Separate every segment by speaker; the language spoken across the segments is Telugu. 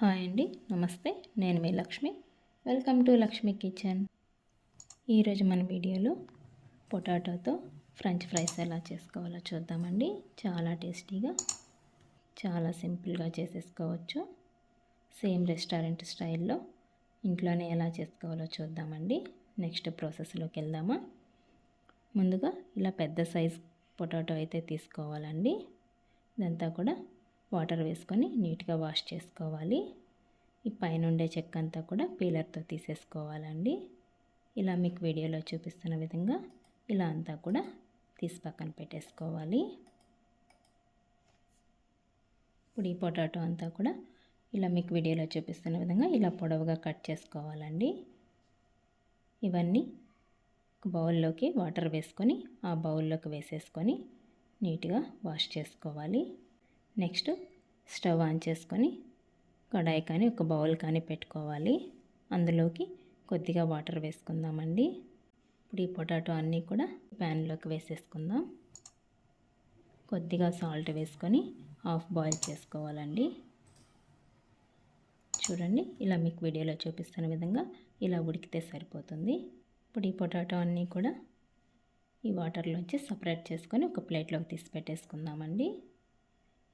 Speaker 1: హాయ్ అండి నమస్తే. నేను మీ Lakshmi. Welcome to Lakshmi kitchen. ఈరోజు మన వీడియోలో పొటాటోతో ఫ్రెంచ్ ఫ్రైస్ ఎలా చేసుకోవాలో చూద్దామండి. చాలా టేస్టీగా చాలా సింపుల్గా చేసేసుకోవచ్చు. సేమ్ రెస్టారెంట్ స్టైల్లో ఇంట్లోనే ఎలా చేసుకోవాలో చూద్దామండి. నెక్స్ట్ ప్రాసెస్లోకి వెళ్దామా? ముందుగా ఇలా పెద్ద సైజ్ పొటాటో అయితే తీసుకోవాలండి. ఇదంతా కూడా వాటర్ వేసుకొని నీట్గా వాష్ చేసుకోవాలి. ఈ పైన ఉండే చెక్క అంతా కూడా పీలర్తో తీసేసుకోవాలండి. ఇలా మీకు వీడియోలో చూపిస్తున్న విధంగా ఇలా అంతా కూడా తీసి పక్కన పెట్టేసుకోవాలి. ఇప్పుడు ఈ పొటాటో అంతా కూడా ఇలా మీకు వీడియోలో చూపిస్తున్న విధంగా ఇలా పొడవుగా కట్ చేసుకోవాలండి. ఇవన్నీ బౌల్లోకి వాటర్ వేసుకొని ఆ బౌల్లోకి వేసేసుకొని నీట్గా వాష్ చేసుకోవాలి. నెక్స్ట్ స్టవ్ ఆన్ చేసుకొని కడాయి కానీ ఒక బౌల్ కానీ పెట్టుకోవాలి. అందులోకి కొద్దిగా వాటర్ వేసుకుందామండి. ఇప్పుడు ఈ పొటాటో అన్నీ కూడా ప్యాన్లోకి వేసేసుకుందాం. కొద్దిగా సాల్ట్ వేసుకొని హాఫ్ బాయిల్ చేసుకోవాలండి. చూడండి ఇలా మీకు వీడియోలో చూపిస్తున్న విధంగా ఇలా ఉడికితే సరిపోతుంది. ఇప్పుడు ఈ పొటాటో అన్నీ కూడా ఈ వాటర్లోంచి సపరేట్ చేసుకొని ఒక ప్లేట్లోకి తీసి పెట్టేసుకుందామండి.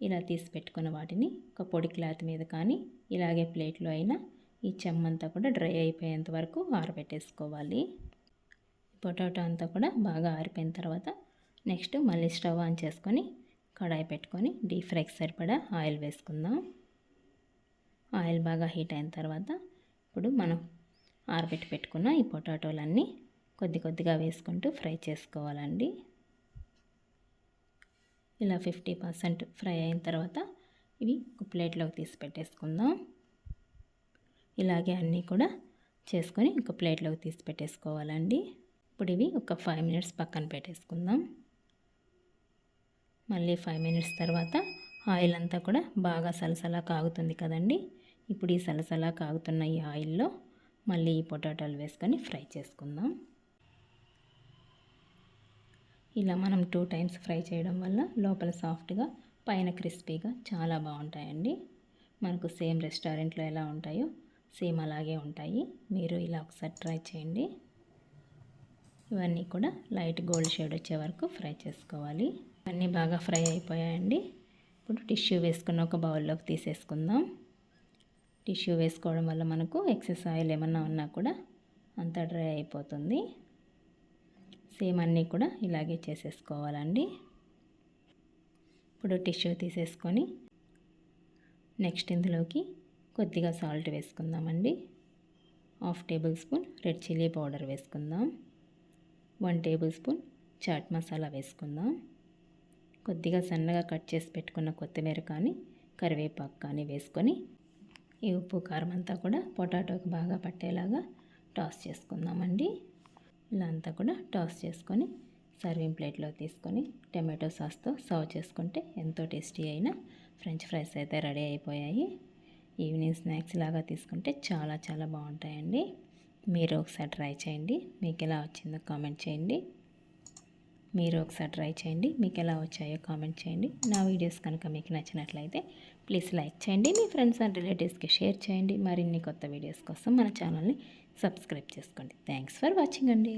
Speaker 1: ఇలా తీసి పెట్టుకున్న వాటిని ఒక పొడి క్లాత్ మీద కానీ ఇలాగే ప్లేట్లో అయినా ఈ చెమ్మంతా కూడా డ్రై అయిపోయేంత వరకు ఆరబెట్టేసుకోవాలి. పొటాటో అంతా కూడా బాగా ఆరిపోయిన తర్వాత నెక్స్ట్ మళ్ళీ స్టవ్ ఆన్ చేసుకొని కడాయి పెట్టుకొని డీప్ ఫ్రైకి సరిపడా ఆయిల్ వేసుకుందాం. ఆయిల్ బాగా హీట్ అయిన తర్వాత ఇప్పుడు మనం ఆరబెట్టి పెట్టుకున్న ఈ పొటాటోలన్నీ కొద్ది కొద్దిగా వేసుకుంటూ ఫ్రై చేసుకోవాలండి. ఇలా ఫిఫ్టీ పర్సెంట్ ఫ్రై అయిన తర్వాత ఇవి ఒక ప్లేట్లోకి తీసి పెట్టేసుకుందాం. ఇలాగే అన్నీ కూడా చేసుకొని ఒక ప్లేట్లోకి తీసి పెట్టేసుకోవాలండి. ఇప్పుడు ఇవి ఒక ఫైవ్ మినిట్స్ పక్కన పెట్టేసుకుందాం. మళ్ళీ ఫైవ్ మినిట్స్ తర్వాత ఆయిల్ అంతా కూడా బాగా సలసలా కాగుతుంది కదండి. ఇప్పుడు ఈ సలసలా కాగుతున్న ఈ ఆయిల్లో మళ్ళీ ఈ పొటాటోలు వేసుకొని ఫ్రై చేసుకుందాం. ఇలా మనం టూ టైమ్స్ ఫ్రై చేయడం వల్ల లోపల సాఫ్ట్గా పైన క్రిస్పీగా చాలా బాగుంటాయండి. మనకు సేమ్ రెస్టారెంట్లో ఎలా ఉంటాయో సేమ్ అలాగే ఉంటాయి. మీరు ఇలా ఒకసారి ట్రై చేయండి. ఇవన్నీ కూడా లైట్ గోల్డ్ షేడ్ వచ్చే వరకు ఫ్రై చేసుకోవాలి. ఇవన్నీ బాగా ఫ్రై అయిపోయాయండి. ఇప్పుడు టిష్యూ వేసుకున్న ఒక బౌల్లోకి తీసేసుకుందాం. టిష్యూ వేసుకోవడం వల్ల మనకు ఎక్సెస్ ఆయిల్ ఏమన్నా ఉన్నా కూడా అంతా డ్రై అయిపోతుంది. సేమ్ అన్నీ కూడా ఇలాగే చేసేసుకోవాలండి. ఇప్పుడు టిష్యూ తీసేసుకొని నెక్స్ట్ ఇందులోకి కొద్దిగా సాల్ట్ వేసుకుందామండి. Half tablespoon red chilli powder వేసుకుందాం. One tablespoon chaat masala వేసుకుందాం. కొద్దిగా సన్నగా కట్ చేసి పెట్టుకున్న కొత్తిమీర కానీ కరివేపాకు కానీ వేసుకొని ఈ ఉప్పు కారం అంతా కూడా పొటాటోకి బాగా పట్టేలాగా టాస్ చేసుకుందామండి. ఇలా అంతా కూడా టాస్ చేసుకొని సర్వింగ్ ప్లేట్లో తీసుకొని టమాటో సాస్తో సర్వ్ చేసుకుంటే ఎంతో టేస్టీ అయిన ఫ్రెంచ్ ఫ్రైస్ అయితే రెడీ అయిపోయాయి. ఈవినింగ్ స్నాక్స్ లాగా తీసుకుంటే చాలా చాలా బాగుంటాయండి. మీరు ఒకసారి ట్రై చేయండి. మీకు ఎలా వచ్చిందో కామెంట్ చేయండి. మీరు ఒకసారి ట్రై చేయండి. మీకు ఎలా వచ్చాయో కామెంట్ చేయండి. నా వీడియోస్ కనుక మీకు నచ్చినట్లయితే ప్లీజ్ లైక్ చేయండి. మీ ఫ్రెండ్స్ అండ్ రిలేటివ్స్కి షేర్ చేయండి. మరిన్ని కొత్త వీడియోస్ కోసం మన ఛానల్ని సబ్స్క్రైబ్ చేసుకోండి. థ్యాంక్స్ ఫర్ వాచింగ్ అండి.